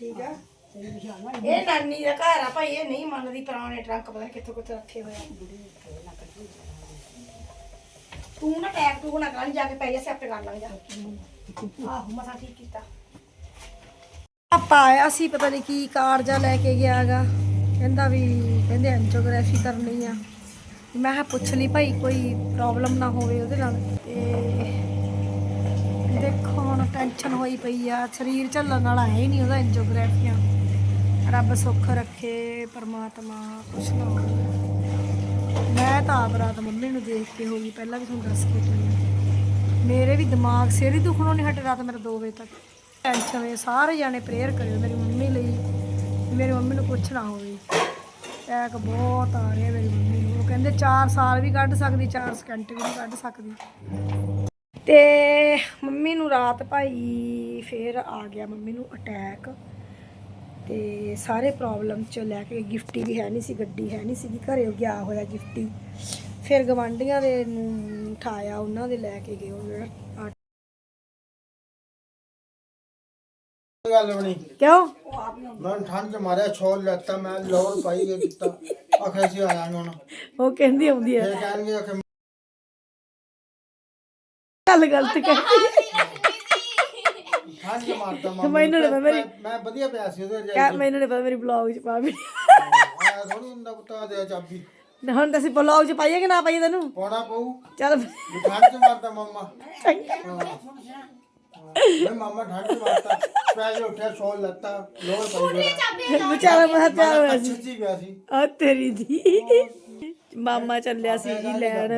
ਠੀਕ ਆ। ਇਹ ਨਾਨੀ ਦਾ ਘਰ ਆ ਭਾਈ ਇਹ ਨਹੀਂ ਮੰਨਦੀ ਪੁਰਾਣੇ ਟਰੰਕ ਪਤਾ ਕਿੱਥੋਂ ਕਿੱਥੋਂ ਰੱਖੇ ਹੋਏ ਆ। ਤੂੰ ਨਾ ਟੈਗ ਤੂੰ ਨਾ ਕਰ ਜਾ ਕੇ ਪੈ ਜਾ ਸਿਆਪੇ ਕਰ ਲਾਂਗੇ ਜਾ। ਆਹੋ ਮਸਾ ਠੀਕ ਕੀਤਾ। ਪਾਪਾ ਆਇਆ ਸੀ ਪਤਾ ਨਹੀਂ ਕੀ ਕਾਰ ਜਾ ਲੈ ਕੇ ਗਿਆਗਾ ਕਹਿੰਦਾ ਵੀ ਕਹਿੰਦੇ ਐਂਜੀਓਗ੍ਰਾਫੀ ਕਰਨੀ ਆ। ਮੈਂ ਕਿਹਾ ਪੁੱਛ ਲਈ ਭਾਈ ਕੋਈ ਪ੍ਰੋਬਲਮ ਨਾ ਹੋਵੇ ਉਹਦੇ ਨਾਲ। ਤੇ ਦੇਖੋ ਹੁਣ ਟੈਨਸ਼ਨ ਹੋਈ ਪਈ ਆ। ਸਰੀਰ ਝੱਲਣ ਵਾਲਾ ਹੈ ਹੀ ਨਹੀਂ ਉਹਦਾ ਐਂਜੀਓਗ੍ਰਾਫੀਆਂ ਰੱਬ ਸੁੱਖ ਰੱਖੇ, ਪਰਮਾਤਮਾ ਕੁਛ ਨਾ ਮੈਂ ਤਾਂ ਆਪ ਰਾਤ ਮੰਮੀ ਨੂੰ ਦੇਖ ਕੇ ਹੋ ਗਈ, ਪਹਿਲਾਂ ਵੀ ਤੁਹਾਨੂੰ ਦੱਸ ਕੇ ਗਈ। ਮੇਰੇ ਵੀ ਦਿਮਾਗ ਸਿਰ ਹੀ ਦੁਖਣੋਂ ਨਹੀਂ ਹਟੇ ਰਾਤ ਮੇਰਾ 2 ਵਜੇ ਤੱਕ। ਟੈਨਸ਼ਨ ਹੋਈ, ਸਾਰੇ ਜਾਣੇ ਪ੍ਰੇਅਰ ਕਰਿਓ ਮੇਰੀ ਮੰਮੀ ਲਈ ਮੇਰੀ ਮੰਮੀ ਨੂੰ ਕੁਛ ਨਾ ਹੋਵੇ। ਟੈਕ ਬਹੁਤ ਆ ਰਿਹਾ ਮੇਰੀ ਮੰਮੀ ਨੂੰ। ਉਹ ਕਹਿੰਦੇ 4 ਸਾਲ ਵੀ ਕੱਢ ਸਕਦੀ 4 ਸਕਿੰਟ ਵੀ ਨਹੀਂ ਕੱਢ ਸਕਦੀ। ਤੇ ਮੰਮੀ ਨੂੰ ਰਾਤ ਭਾਈ ਫੇਰ ਆ ਗਿਆ ਮੰਮੀ ਨੂੰ ਅਟੈਕ ਤੇ ਸਾਰੇ ਪ੍ਰੋਬਲਮ ਚ ਲੈ ਕੇ ਗਿਫਟੀ ਵੀ ਹੈ ਨਹੀਂ ਸੀ ਗੱਡੀ ਹੈ ਨਹੀਂ ਸੀ ਘਰੇ ਗਿਆ ਹੋਇਆ ਗਿਫਟੀ ਫਿਰ ਗਵਾਂਢੀਆਂ ਦੇ ਨੂੰ ਉਠਾਇਆ ਉਹਨਾਂ ਦੇ ਲੈ ਕੇ ਗਏ ਉਹ ਜਿਹੜਾ ਗੱਲ ਬਣੀ ਕਿਉਂ? ਮੈਂ ਠੰਡ ਚ ਮਾਰਿਆ ਛੋਲ ਲੈਤਾ ਮੈਂ ਲੋਰ ਪਾਈ ਕੇ ਕੀਤਾ ਆਖੇ ਸੀ ਆਇਆ ਹੁਣ। ਉਹ ਕਹਿੰਦੀ ਆਉਂਦੀ ਹੈ। ਇਹ ਕਹਿਣਗੇ ਆਖੇ ਗੱਲ ਗਲਤ ਕਹਿ ਚ ਮਾਰਦਾ ਮਾਮਾ ਮੈਨੂੰ ਨੀ ਪਤਾ ਮੇਰੀ- ਮੈਂ- ਵਧੀਆ ਪਿਆ ਸੀ ਉਹਦੇ ਕਹਿ ਮੈਨੂੰ ਨਹੀਂ ਪਤਾ ਮੇਰੀ ਬਲੌਗ ਚ ਪਾ ਵੀ। ਆਇਆ ਥੋੜੀ ਹੁੰਦਾ ਪੁੱਤਾ ਦੇ ਚਾਬੀ। ਹੁਣ ਤਾਂ ਅਸੀਂ ਬਲੌਗ ਚ ਪਾਈਏ ਕਿ ਨਾ ਪਾਈਏ ਤੈਨੂੰ? ਪਾਉਣਾ ਪਊ। ਚੱਲ। ਵੀ ਠੰਡ ਚ ਮਾਰਦਾ ਮਾਮਾ। ਮੈਂ ਮਾਮਾ ਠੰਡ ਚ ਮਾਰਦਾ ਪੈਸੇ ਉੱਠਿਆ ਛੋਲ ਲੈਤਾ। ਲੋਰ ਪਾਈ ਗਿਆ ਵਿਚਾਰਾ ਮੈਂ ਹੋਇਆ ਸੀ। ਸੱਚੀ ਪਿਆ ਸੀ। ਆ ਤੇਰੀ ਦੀ। ਮਾਮਾ ਚੱਲਿਆ ਸੀ ਜੀ ਲੈਣ।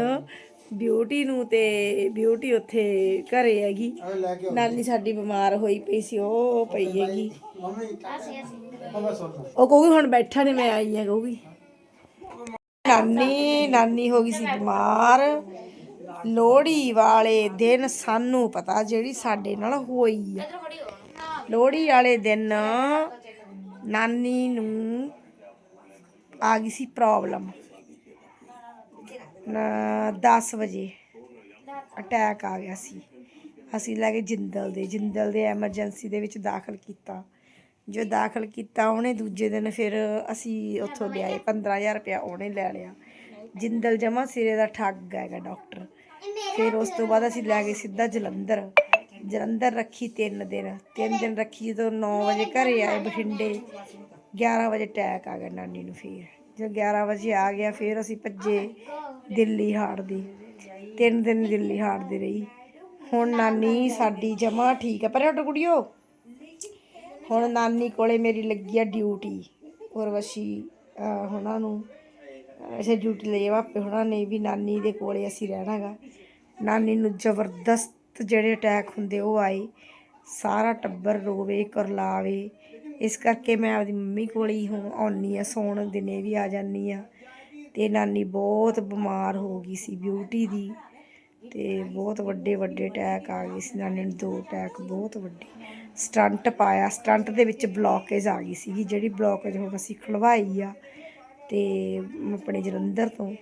ਬਿਊਟੀ ਨੂੰ ਤੇ ਬਿਊਟੀ ਉੱਥੇ ਘਰੇ ਹੈਗੀ। ਲੈ ਕੇ। ਨਾਨੀ ਸਾਡੀ ਬਿਮਾਰ ਹੋਈ ਪਈ ਸੀ ਉਹ ਪਈ ਹੈਗੀ। ਮੰਮੀ ਮੰਮਾ ਸੁਣ ਉਹ ਕਹੂਗੀ ਹੁਣ ਬੈਠਾ ਨੇ ਮੈਂ ਆਈ ਆ ਕਹੂਗੀ। ਨਾਨੀ ਨਾਨੀ ਹੋ ਗਈ ਸੀ ਬਿਮਾਰ। ਲੋਹੜੀ ਵਾਲੇ ਦਿਨ ਸਾਨੂੰ ਪਤਾ ਜਿਹੜੀ ਸਾਡੇ ਨਾਲ ਹੋਈ ਆ। ਲੋਹੜੀ ਵਾਲੇ ਦਿਨ ਨਾਨੀ ਨੂੰ ਆ ਗਈ ਸੀ ਪ੍ਰੋਬਲਮ। 10 ਵਜੇ ਅਟੈਕ ਆ ਗਿਆ ਸੀ। ਅਸੀਂ ਲੈ ਗਏ ਜਿੰਦਲ ਦੇ। ਜਿੰਦਲ ਦੇ ਐਮਰਜੈਂਸੀ ਦੇ ਵਿੱਚ ਦਾਖਲ ਕੀਤਾ। ਜੋ ਦਾਖਲ ਕੀਤਾ, ਉਹਨੇ ਦੂਜੇ ਦਿਨ ਫਿਰ ਅਸੀਂ ਉੱਥੋਂ ਲਿਆਏ। 15000 ਰੁਪਇਆ ਉਹਨੇ ਲੈ ਲਿਆ। ਜਿੰਦਲ ਜਮਾ ਸਿਰੇ ਦਾ ਠੱਗ ਹੈਗਾ ਡਾਕਟਰ ਫਿਰ ਉਸ ਤੋਂ ਬਾਅਦ ਅਸੀਂ ਲੈ ਗਏ ਸਿੱਧਾ ਜਲੰਧਰ। ਜਲੰਧਰ ਰੱਖੀ 3 ਦਿਨ। 3 ਦਿਨ ਰੱਖੀ ਜਦੋਂ 9 ਵਜੇ ਘਰੇ ਆਏ ਬਠਿੰਡੇ। 11 ਵਜੇ ਅਟੈਕ ਆ ਗਿਆ ਨਾਨੀ ਨੂੰ ਫਿਰ। ਜੇ 11 ਵਜੇ ਆ ਗਿਆ ਫਿਰ ਅਸੀਂ ਭੱਜੇ ਦਿੱਲੀ ਹਾੜ ਦੀ। ਤਿੰਨ ਦਿਨ ਦਿੱਲੀ ਹਾੜ ਦੀ ਰਹੀ। ਹੁਣ ਨਾਨੀ ਸਾਡੀ ਜਮਾ ਠੀਕ ਹੈ ਪਰ ਹਟ ਕੁੜੀਓ। ਹੁਣ ਨਾਨੀ ਕੋਲੇ ਮੇਰੀ ਲੱਗੀ ਆ ਡਿਊਟੀ ਉਰਵਸ਼ੀ ਅਹ, ਹੁਣਾਂ ਨੂੰ ਅਸੇ ਡਿਊਟੀ ਲਈ ਵਾਪੇ ਹੋਣਾ ਨੇ ਵੀ ਨਾਨੀ ਦੇ ਕੋਲੇ ਅਸੀਂ ਰਹਿਣਾਗਾ ਨਾਨੀ ਨੂੰ ਜ਼ਬਰਦਸਤ ਜਿਹੜੇ ਅਟੈਕ ਹੁੰਦੇ ਉਹ ਆਏ। ਸਾਰਾ ਟੱਬਰ ਰੋਵੇ ਕਰਲਾਵੇ। ਇਸ ਕਰਕੇ ਮੈਂ ਆਪਦੀ ਮੰਮੀ ਕੋਲ ਹੀ ਹੁਣ ਆਉਣੀ ਆ ਸੌਣ ਦਿਨੇ ਵੀ ਆ ਜਾਨੀ ਆ ਤੇ ਨਾਨੀ ਬਹੁਤ ਬਿਮਾਰ ਹੋ ਗਈ ਸੀ ਬਿਊਟੀ ਦੀ ਤੇ ਬਹੁਤ ਵੱਡੇ ਵੱਡੇ ਅਟੈਕ ਆ ਗਏ ਸੀ। ਨਾਨੀ ਨੂੰ ਦੋ ਅਟੈਕ ਬਹੁਤ ਵੱਡੇ। ਸਟੰਟ ਪਾਇਆ ਸਟੰਟ ਦੇ ਵਿੱਚ ਬਲੌਕੇਜ ਆ ਗਈ ਸੀਗੀ ਜਿਹੜੀ ਬਲੌਕੇਜ ਹੁਣ ਅਸੀਂ ਖਲਵਾਈ ਆ ਤੇ ਆਪਣੇ ਜਲੰਧਰ ਤੋਂ।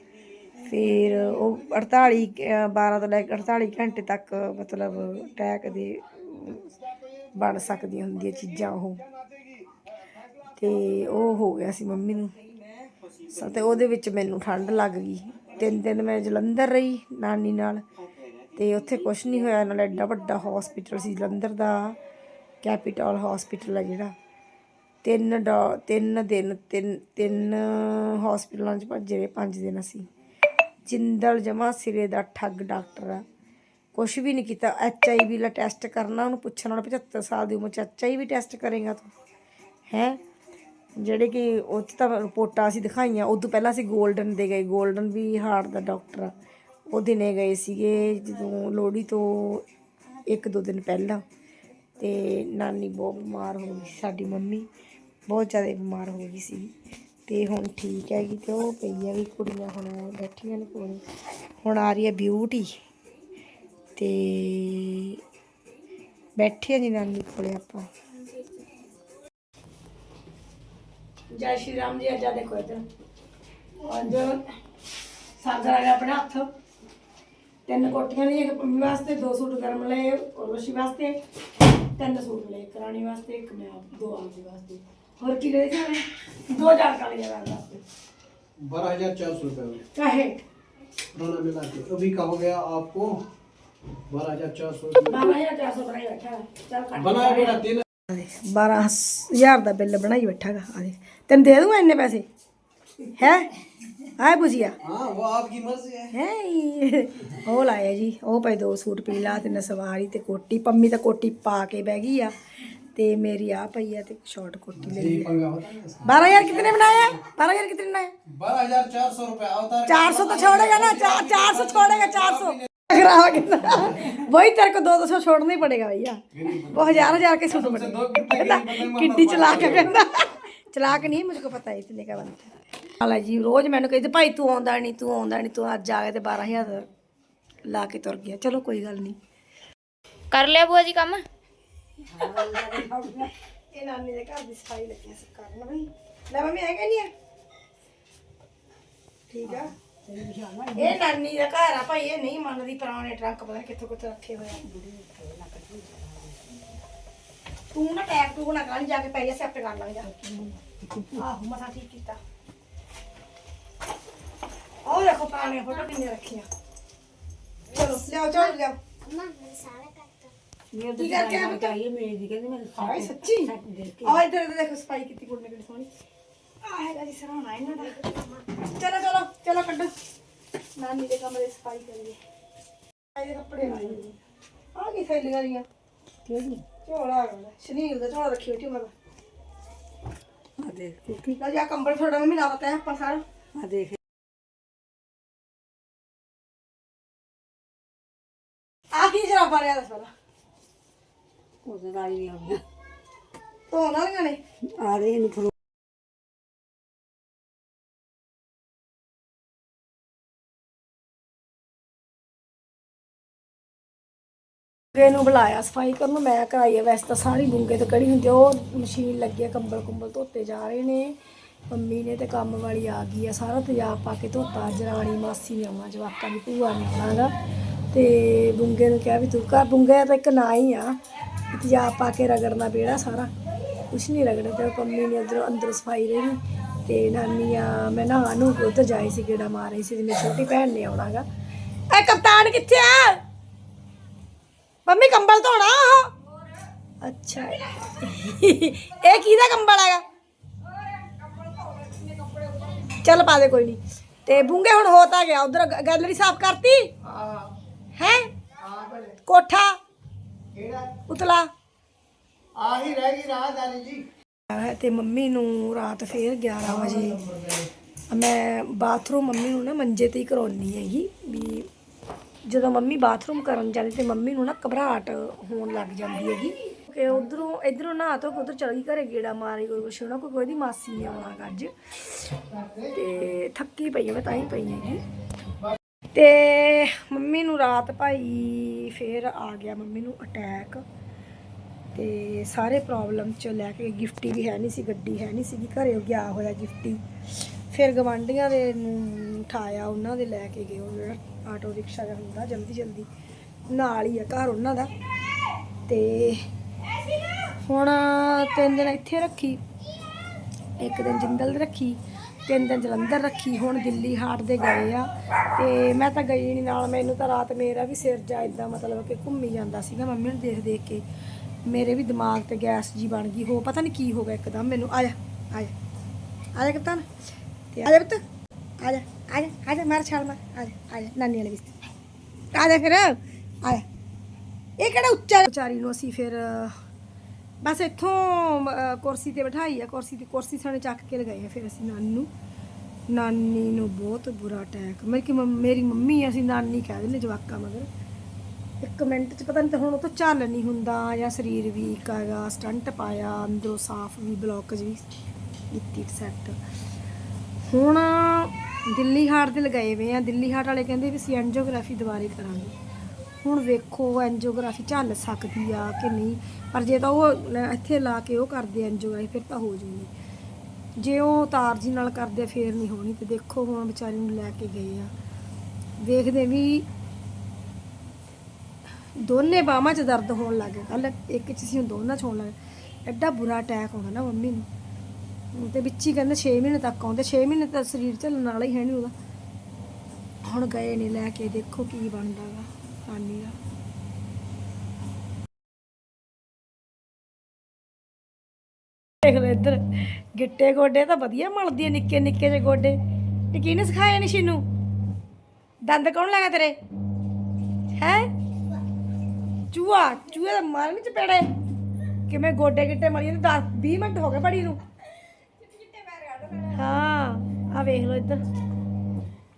ਫਿਰ ਉਹ 48 ਅ, 12 ਤੋਂ ਲੈ ਕੇ 48 ਘੰਟੇ ਤੱਕ ਮਤਲਬ ਅਟੈਕ ਦੇ ਬਣ ਸਕਦੀਆਂ ਹੁੰਦੀਆਂ ਚੀਜ਼ਾਂ ਉਹ। ਤੇ ਉਹ ਹੋ ਗਿਆ ਸੀ ਮੰਮੀ ਨੂੰ। ਤੇ ਉਹਦੇ ਵਿੱਚ ਮੈਨੂੰ ਠੰਡ ਲੱਗ ਗਈ। ਤਿੰਨ ਦਿਨ ਮੈਂ ਜਲੰਧਰ ਰਹੀ ਨਾਨੀ ਨਾਲ। ਤੇ ਉੱਥੇ ਕੁਝ ਨਹੀਂ ਹੋਇਆ, ਨਾਲ ਐਡਾ ਵੱਡਾ ਹਸਪੀਟਲ ਸੀ ਜਲੰਧਰ ਦਾ ਕੈਪੀਟਲ ਹਸਪੀਟਲ ਹੈ ਜਿਹੜਾ। ਤਿੰਨ ਡਾ- ਤਿੰਨ ਦਿਨ, ਤਿੰਨ ਤਿੰਨ ਹਸਪੀਟਲਾਂ 'ਚ ਭੱਜੇ ਰਹੇ ਪੰਜ ਦਿਨ ਅਸੀਂ। ਜਿੰਦਲ ਜਮਾ ਸਿਰੇ ਦਾ ਠੱਗ ਡਾਕਟਰ ਆ। ਕੁਝ ਵੀ ਨਹੀਂ ਕੀਤਾ। H I we the test ਕਰਨਾ, ਉਹਨੂੰ ਪੁੱਛਣਾ ਉਹਨੂੰ 75 ਸਾਲ ਦੀ ਉਮਰ 'ਚ ਐਚ ਆਈ ਵੀ ਟੈਸਟ ਕਰੇਗਾ ਤੂੰ। ਹੈ? ਜਿਹੜੇ ਕਿ ਉਹ 'ਚ ਤਾਂ ਰਿਪੋਰਟਾਂ ਅਸੀਂ ਦਿਖਾਈਆਂ, ਉਦੋਂ ਪਹਿਲਾਂ ਅਸੀਂ 골ਡਨ ਦੇ ਗਏ। 골ਡਨ ਵੀ ਹਾਰਟ ਦਾ ਡਾਕਟਰ ਆ। ਉਹ ਦਿਨੇ ਗਏ ਸੀਗੇ ਜਦੋਂ ਲੋਹੜੀ ਤੋਂ ਇੱਕ ਦੋ ਦਿਨ ਪਹਿਲਾਂ। ਤੇ ਨਾਨੀ ਬਹੁਤ ਬਿਮਾਰ ਹੋ ਗਈ ਸਾਡੀ ਮੰਮੀ ਬਹੁਤ ਜ਼ਿਆਦਾ ਬਿਮਾਰ ਹੋ ਗਈ ਸੀ। ਤੇ ਹੁਣ ਠੀਕ ਹੈਗੀ ਤੇ ਉਹ ਪਈ ਵੀ ਕੁੜੀਆਂ, ਹੁਣ ਬੈਠੀਆਂ ਨੇ ਕੋਲ। ਹੁਣ ਆ ਰਹੀ ਹੈ ਬਿਊਟੀ ਤੇ ਬੈਠੇ ਆ ਜੀ ਨਾਨੀ ਕੋਲੇ ਆਪਾਂ। ਜੈ ਸ਼੍ਰੀ ਰਾਮ ਜੀ ਅੱਜ ਆ ਦੇਖੋ ਇੱਧਰ ਅੱਜ ਸਾਗਰ ਆ ਗਿਆ ਆਪਣੇ ਹੱਥ ਤਿੰਨ ਕੋਟੀਆਂ ਲਈਆਂ ਇੱਕ ਪੰਮੀ ਵਾਸਤੇ ਦੋ ਸੂਟ ਗਰਮ ਲਏ ਉਰਵਸ਼ੀ ਵਾਸਤੇ ਤਿੰਨ ਸੂਟ ਲੈ ਕਰਾਣੀ ਵਾਸਤੇ ਇੱਕ ਮੈਂ ਆਪ ਦੋ ਆਪਦੇ ਵਾਸਤੇ ਹੋਰ ਕੀ ਲੈ ਜਾਣੇ ਦੋ ਚਾਰ ਕਾਲੇ ਜਵਾਬ ਵਾਸਤੇ बारह हजार चार सौ रुपये में ਕਾਹੇ पुराना मिला के अभी का हो गया आपको बारह हजार चार सौ रुपये 12400 ਬਣਾਈ ਬੈਠਾ ਚੱਲ ਕੱਟ बनाया मेरा तीन ਆਦੇ ਦਾ ਬਿੱਲ ਬਣਾਈ ਬੈਠਾਗਾ ਆਦੇ ਤੈਨੂੰ ਦੇ ਦੂੰਗਾ ਇੰਨੇ ਪੈਸੇ? ਹੈ? ਆਏ ਬੁਝਿਆ? ਹਾਂ ਉਹ ਆਪਕੀ ਮਰਜ਼ੀ ਹੈ। ਹੈ ਉਹ ਲਾਇਆ ਜੀ ਉਹ ਪਏ ਦੋ ਸੂਟ ਪੀਲਾ ਤੇ ਨਸਵਾਰੀ ਤੇ ਕੋਟੀ ਪੰਮੀ ਤਾਂ ਕੋਟੀ ਪਾ ਕੇ ਬਹਿ ਗਈ ਆ। ਤੇ ਮੇਰੀ ਆ ਪਈ ਆ ਤੇ ਸ਼ਾਰਟ ਕੋਟੀ ਲਈ 12000 ਕਿਤਨੇ ਬਣਾਇਆ? 12000 ਕਿਤਨੇ ਬਣਾਇਆ? 12400 रुपया 400 तो छोड़ेगा ना 400 छोड़ेगा 400 कराओगे तो वही तेरे को दो दो सौ छोड़ना ही पड़ेगा भैया वो हजार हजार के सूट पड़े कहना किड्डी चला के ਚਲਾ ਕੇ ਨਹੀਂ ਮੈਨੂੰ ਪਤਾ ਇਤਨੇ ਕਾ ਬੰਦਾ। ਹਾਲਾ ਜੀ ਰੋਜ਼ ਮੈਨੂੰ ਕਹਿੰਦੇ ਭਾਈ ਤੂੰ ਆਉਂਦਾ ਨਹੀਂ ਤੂੰ ਆਉਂਦਾ ਨਹੀਂ ਤੂੰ ਅੱਜ ਆ ਗਿਆ ਤੇ 12000 ਲਾ ਕੇ ਤੁਰ ਗਿਆ। ਚਲੋ ਕੋਈ ਗੱਲ ਨਹੀਂ। ਕਰ ਲਿਆ ਬੂਆ ਜੀ ਕੰਮ? ਇਹ ਨਾਨੀ ਦੇ ਘਰ ਦੀ ਸਫ਼ਾਈ ਲੱਗੀ ਸੀ ਕਰਨ ਬਈ ਲੈ ਮੰਮੀ ਆ? ਨਹੀਂ ਠੀਕ ਆ। ਇਹ ਨਾਨੀ ਦਾ ਘਰ ਆ ਭਾਈ ਇਹ ਨਹੀਂ ਮੰਨਦੀ ਪੁਰਾਣੇ ਟਰੰਕ ਪਤਾ ਨੀ ਕਿੱਥੋਂ ਕਿੱਥੋਂ ਰੱਖੇ ਹੋਏ ਆ। ਤੂੰ ਨਾ ਟੈਗ ਟੂ ਨਾ ਕਾਲੀ ਜਾ ਕੇ ਪੈ ਜਾ ਸੈੱਟ ਕਰ ਲਾਂਗੇ ਜਾ। ਆਹੋ ਮਸਾ ਠੀਕ ਕੀਤਾ। ਉਹ ਦੇਖੋ ਪੁਰਾਣੇ ਫੋਟੋ ਕਿੰਨੇ ਰੱਖੀਆਂ। ਚਲੋ ਲਿਆਓ ਚਲੋ ਲਿਆਓ। ਕੀ ਕਰਕੇ ਆ ਬਤਾ ਹਾਏ ਸੱਚੀ। ਆ ਇਧਰ ਇਧਰ ਦੇਖੋ ਸਫ਼ਾਈ ਕੀਤੀ ਕੁੜੀ ਨੇ ਕਿੰਨੀ ਸੋਹਣੀ। ਆ ਹੈਗਾ ਜੀ ਸਰਾਣਾ ਇਹਨਾਂ ਦਾ। ਚਲੋ ਚਲੋ ਚਲੋ ਕੱਢੋ। ਨਾਨੀ ਦੇ ਕਮਰੇ ਦੀ ਸਫ਼ਾਈ ਕਰੀਏ। ਇਹਦੇ ਕੱਪੜੇ ਲਾਏ ਜੀ। ਆ ਕੀ ਥੈਲੀਆਂ ਦੀਆਂ? ਕਿਹੜੀ? ਝੋਲਾ ਹੈਗਾ ਸ਼ਨੀਲ ਦਾ ਝੋਲਾ ਰੱਖੀ ਬੈਠੀ ਮੈਂ ਆ ਦੇਖ। ਕੁੱਕੀ ਦਾ ਜਾ ਕੰਬਲ ਥੋੜਾ ਮੰਮੀ ਲਾ ਦਿੱਤਾ ਹੈ ਆਪਾਂ ਸਾਰਾ। ਆ ਦੇਖ। ਆ ਕੀ ਜਰਾ ਰਿਆ ਦੱਸ ਪਹਿਲਾਂ? ਉਹਦੇ ਨਾਲ ਹੀ ਆਉਂਦਾ ਧੋਣ ਵਾਲੀਆਂ ਨੇ? ਆ ਇਹਨੂੰ ਫੜੋ ਬੁੰਗੇ ਬੁਲਾਇਆ, ਸਫ਼ਾਈ ਕਰਨ ਨੂੰ। ਮੈਂ ਕਰਾਈ ਹੈ ਵੈਸੇ ਤਾਂ ਸਾਰੀ ਬੁੰਗੇ ਤੇ ਕੜੀ ਹੁੰਦੀ ਉਹ ਮਸ਼ੀਨ ਲੱਗੀ ਆ, ਕੰਬਲ ਕੁੰਬਲ ਧੋਤੇ ਜਾ ਰਹੇ ਨੇ। ਮੰਮੀ ਨੇ ਤੇ ਕੰਮ ਵਾਲੀ ਆ ਗਈ ਆ, ਸਾਰਾ ਤੇਜ਼ਾਬ ਪਾ ਕੇ ਧੋਤਾ। ਅੱਜ ਮਾਸੀ ਨੇ ਆਉਣਾ, ਜਵਾਕਾਂ ਦੀ ਭੂਆ ਨੇ ਆਉਣਾ ਤੇ ਬੁੰਗੇ ਨੂੰ ਕਿਹਾ ਵੀ ਤੂੰ ਕਰ ਬੁੰਗੇ ਤਾਂ ਇੱਕ ਨਾਂ ਹੀ ਆ। ਤੇਜ਼ਾਬ ਪਾ ਕੇ ਰਗੜਨਾ ਬੇੜਾ ਸਾਰਾ। ਕੁਛ ਨਹੀਂ ਰਗੜਦਾ ਤੇ ਮੰਮੀ ਨੇ ਅੰਦਰੋਂ, ਅੰਦਰ ਸਫ਼ਾਈ ਰਹੀ ਤੇ ਨਾਨੀ ਆ, ਮੈਂ ਨਾ ਨੂੰ ਉੱਧਰ ਜਾਈ ਸੀ, ਗੇੜਾ ਮਾਰ ਰਹੀ ਸੀ ਤੇ ਮੇਰੀ ਛੋਟੀ ਭੈਣ ਨੇ ਆਉਣਾ ਗਾ ਕਪਤਾਨ ਕਿੱਥੇ ਆ? ਮੰਮੀ ਕੰਬਲ ਧੋਣਾ ਆਹ ਅੱਛਾ। ਇਹ ਕਿਹਦਾ ਕੰਬਲ ਹੈਗਾ? ਚੱਲ ਪਾ ਦੇ ਕੋਈ ਨਹੀਂ ਤੇ ਬੁੰਗੇ ਹੁਣ ਹੋ ਤਾਂ ਗਿਆ। ਉਧਰ ਗੈਲਰੀ ਸਾਫ਼ ਕਰਤੀ? ਹੈ। ਕੋਠਾ? ਉਤਲਾ? ਆਹੀ ਰਹਿ ਗਈ ਰਾਤ ਆਲੀ ਜੀ। ਤੇ ਮੰਮੀ ਨੂੰ ਰਾਤ ਫੇਰ 11 ਵਜੇ। ਮੈਂ ਬਾਥਰੂਮ ਮੰਮੀ ਨੂੰ ਨਾ ਮੰਜੇ ਤੇ ਹੀ ਕਰਾਉਣੀ ਹੈਗੀ ਵੀ ਜਦੋਂ ਮੰਮੀ ਬਾਥਰੂਮ ਕਰਨ ਜਾਂਦੀ ਤੇ ਮੰਮੀ ਨੂੰ ਨਾ ਘਬਰਾਹਟ ਹੋਣ ਲੱਗ ਜਾਂਦੀ ਹੈਗੀ। ਕਿ ਉਧਰੋਂ, ਇਧਰੋਂ ਨਹਾ ਧੋ ਕੇ ਉਧਰ ਚਲ ਗਈ, ਘਰੇ ਗੇੜਾ ਮਾਰੀ ਕੋਈ ਕੁਛ ਹੋਣਾ ਕੋਈ ਉਹਦੀ ਮਾਸੀ ਨੇ ਆਉਣਾ ਅੱਜ। ਤੇ ਥੱਕੀ ਪਈ ਮੈਂ ਤਾਂ ਹੀ ਪਈ ਹੈਗੀ। ਤੇ ਮੰਮੀ ਨੂੰ ਰਾਤ ਭਾਈ ਫੇਰ ਆ ਗਿਆ ਮੰਮੀ ਨੂੰ ਅਟੈਕ ਤੇ ਸਾਰੇ ਪ੍ਰੋਬਲਮ ਚ ਲੈ ਕੇ ਗਿਫਟੀ ਵੀ ਹੈ ਨਹੀਂ ਸੀ, ਗੱਡੀ ਹੈ ਨਹੀਂ ਸੀਗੀ, ਘਰੇ ਉਹ ਗਿਆ ਹੋਇਆ ਗਿਫਟੀ ਫਿਰ ਗਵਾਂਢੀਆਂ ਦੇ ਨੂੰ ਉਠਾਇਆ, ਉਹਨਾਂ ਦੇ ਲੈ ਕੇ ਗਏ ਉਹ ਜਿਹੜਾ ਆਟੋ ਰਿਕਸ਼ਾ ਜਿਹਾ ਹੁੰਦਾ ਜਲਦੀ ਜਲਦੀ, ਨਾਲ ਹੀ ਆ ਘਰ ਉਹਨਾਂ ਦਾ। ਤੇ ਹੁਣ ਤਿੰਨ ਦਿਨ ਇੱਥੇ ਰੱਖੀ, ਇੱਕ ਦਿਨ ਜਿੰਦਲ ਰੱਖੀ, ਤਿੰਨ ਦਿਨ ਜਲੰਧਰ ਰੱਖੀ, ਹੁਣ ਦਿੱਲੀ ਹਾਟ ਦੇ ਗਏ ਆ। ਤੇ ਮੈਂ ਤਾਂ ਗਈ ਨਹੀਂ ਨਾਲ, ਮੈਨੂੰ ਤਾਂ ਰਾਤ ਮੇਰਾ ਵੀ ਸਿਰ ਜਾ ਇਦਾਂ ਮਤਲਬ ਕਿ ਘੁੰਮੀ ਜਾਂਦਾ ਸੀਗਾ ਮੰਮੀ ਨੂੰ ਦੇਖ ਦੇਖ ਕੇ। ਮੇਰੇ ਵੀ ਦਿਮਾਗ ਤੇ ਗੈਸ ਜੀ ਬਣ ਗਈ, ਹੋ ਪਤਾ ਨਹੀਂ ਕੀ ਹੋ ਗਿਆ ਇੱਕਦਮ, ਮੈਨੂੰ ਆਇਆ ਆਇਆ ਆਇਆ ਜਾ ਆ ਜਾ ਕਪਤਾਨ ਤੇ ਆ ਜਾ ਪੁੱਤ ਆ ਜਾ ਆ ਜਾ ਆ ਜਾ ਮਾਰ ਛਾਲ ਮਾਰ ਆ ਜਾ ਆ ਜਾ ਨਾਨੀ ਵਾਲੇ ਵਿੱਚ ਆ ਜਾ ਫਿਰ ਆ ਜਾ ਇਹ ਕਿਹੜਾ ਉੱਚਾ ਵਿਚਾਰੀ ਨੂੰ ਅਸੀਂ ਫਿਰ ਬਸ ਇੱਥੋਂ ਕੁਰਸੀ ਤੇ ਬਿਠਾਈ ਆ ਕੁਰਸੀ ਤੇ ਕੁਰਸੀ ਸਾਨੇ ਚੱਕ ਕੇ ਲਗਾਈ ਆ ਫਿਰ ਅਸੀਂ ਨਾਨੀ ਨੂੰ ਨਾਨੀ ਨੂੰ ਬਹੁਤ ਬੁਰਾ ਅਟੈਕ ਮੇਰੀ ਕਿ ਮੰਮ- ਮੇਰੀ ਮੰਮੀ ਅਸੀਂ ਨਾਨੀ ਕਹਿ ਦਿੰਦੇ ਜਵਾਕਾਂ ਮਗਰ ਇੱਕ ਮਿੰਟ ਚ ਪਤਾ ਨਹੀਂ ਤਾਂ ਹੁਣ ਉਹ ਤੋਂ ਚੱਲ ਨਹੀਂ ਹੁੰਦਾ ਜਾਂ ਸਰੀਰ ਵੀਕ ਹੈਗਾ ਸਟੰਟ ਪਾਇਆ ਅੰਦਰੋਂ ਸਾਫ਼ ਵੀ ਬਲੌਕਜ ਵੀ ਕੀਤੀ ਸੈੱਟ ਹੁਣ ਦਿੱਲੀ ਹਾਰਟ ਦੇ ਲਗਾਏ ਹੋਏ ਆ। ਦਿੱਲੀ ਹਾਰਟ ਵਾਲੇ ਕਹਿੰਦੇ ਵੀ ਅਸੀਂ ਐਂਜੀਓਗ੍ਰਾਫੀ ਦੁਬਾਰੇ ਕਰਾਂਗੇ। ਹੁਣ ਵੇਖੋ ਐਂਜੀਓਗ੍ਰਾਫੀ ਚੱਲ ਸਕਦੀ ਆ ਕਿ ਨਹੀਂ। ਪਰ ਜੇ ਤਾਂ ਉਹ ਇੱਥੇ ਲਾ ਕੇ ਉਹ ਕਰਦੇ ਐਂਜੀਓਗ੍ਰਾਫੀ ਫਿਰ ਤਾਂ ਹੋ ਜੂਗੀ। ਜੇ ਉਹ ਤਾਰ ਜੀ ਨਾਲ ਕਰਦੇ ਆ, ਫੇਰ ਨਹੀਂ ਹੋਣੀ। ਤੇ ਦੇਖੋ ਹੁਣ ਵਿਚਾਰੀ ਨੂੰ ਲੈ ਕੇ ਗਏ ਆ। ਵੇਖਦੇ ਵੀ ਦੋਨੇ ਬਾਹਾਂ 'ਚ ਦਰਦ ਹੋਣ ਲੱਗ ਗਿਆ ਕੱਲ ਇੱਕ 'ਚ ਸੀ ਹੁਣ ਦੋਨਾਂ 'ਚ ਹੋਣ ਲੱਗ ਗਿਆ ਐਡਾ ਬੁਰਾ ਅਟੈਕ ਆਉਂਦਾ ਨਾ ਮੰਮੀ ਨੂੰ। ਤੇ ਵਿੱਚ ਹੀ ਕਹਿੰਦੇ 6 ਮਹੀਨੇ ਤੱਕ ਆਉਂਦੇ 6 ਮਹੀਨੇ ਤਾਂ ਸਰੀਰ ਝੱਲਣ ਵਾਲਾ ਹੀ ਹੈ ਨਹੀਂ ਉਹਦਾ। ਹੁਣ ਗਏ ਨੇ, ਲੈ ਕੇ ਦੇਖੋ ਕੀ ਬਣਦਾਗਾ ਹਾਨੀ ਦਾ ਦੇਖ ਲੈ ਇੱਧਰ, ਗਿੱਟੇ ਗੋਡੇ ਤਾਂ ਵਧੀਆ ਮਲਦੀ ਐ ਨਿੱਕੇ ਨਿੱਕੇ ਜਿਹੇ ਗੋਡੇ। ਇਹ ਕਿਹਨੇ ਸਿਖਾਇਆ ਨੀ ਨੂੰ ਦੰਦ ਕੌਣ ਲਾਇਆ ਤੇਰੇ? ਹੈ? ਚੂਹਾ, ਚੂਹੇ ਦਾ ਮਾਰਨ ਚ ਪੜੇ ਕਿਵੇਂ ਗੋਡੇ ਗਿੱਟੇ ਮਲੀ ਨੇ 10 20 ਮਿੰਟ ਹੋ ਗਏ ਬੜੀ ਨੂੰ। ਆ ਵੇਖ ਲਓ ਇੱਧਰ।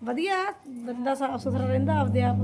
ਵਧੀਆ ਬੰਦਾ ਸਾਫ਼ ਸੁਥਰਾ ਰਹਿੰਦਾ ਆਪਦੇ ਆਪ।